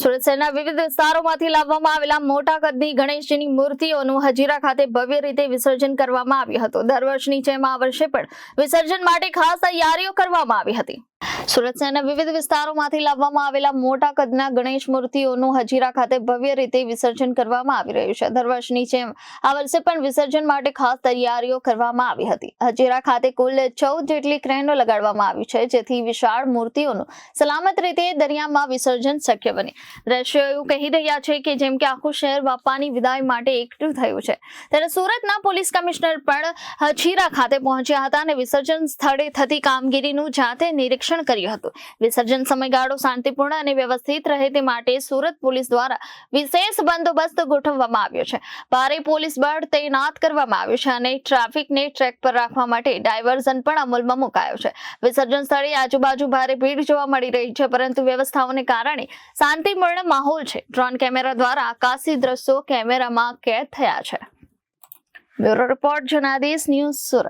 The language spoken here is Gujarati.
સુરત શહેરના વિવિધ વિસ્તારોમાંથી લાવવામાં આવેલા મોટા કદની ગણેશજીની મૂર્તિઓનું હજીરા ખાતે ભવ્ય રીતે વિસર્જન કરવામાં આવ્યું હતું. દર વર્ષની જેમ આ વર્ષે પણ વિસર્જન માટે ખાસ તૈયારીઓ કરવામાં આવી હતી. સુરત શહેરના વિવિધ વિસ્તારોમાંથી લાવવામાં આવેલા મોટા કદના ગણેશ મૂર્તિઓનું હજીરા ખાતે ભવ્ય રીતે વિસર્જન કરવામાં આવી રહ્યું છે. દર વર્ષની જેમ આ વર્ષે પણ વિસર્જન માટે ખાસ તૈયારીઓ કરવામાં આવી હતી. હજીરા ખાતે કુલ ચૌદ જેટલી ક્રેનો લગાડવામાં આવી છે, જેથી વિશાળ મૂર્તિઓનું સલામત રીતે દરિયામાં વિસર્જન શક્ય બને. દ્રશ્યો એવું કહી રહ્યા છે કે જેમ કે આખું શહેર બાપાની વિદાય માટે એકઠું થયું છે. ત્યારે સુરતના પોલીસ કમિશનર પણ હજીરા ખાતે પહોંચ્યા હતા અને વિસર્જન સ્થળે થતી કામગીરીનું જાતે નિરીક્ષણ કર્યું હતું. વિસર્જન સમયગાળો શાંતિપૂર્ણ અને વ્યવસ્થિત રહે તે માટે સુરત પોલીસ દ્વારા વિશેષ બંદોબસ્ત ગોઠવવામાં આવ્યો છે. ભારે પોલીસ બળ તૈનાત કરવામાં આવ્યું છે અને ટ્રાફિકને ટ્રેક પર રાખવા માટે ડાયવર્ઝન પણ અમલમાં મુકાયો છે. વિસર્જન સ્થળે આજુબાજુ ભારે ભીડ જોવા મળી રહી છે, પરંતુ વ્યવસ્થાઓને કારણે શાંતિપૂર્ણ માહોલ છે. ડ્રોન કેમેરા દ્વારા આકાશી દ્રશ્યો કેમેરામાં કેદ થયા છે. Bureau report Janadesh news Surat.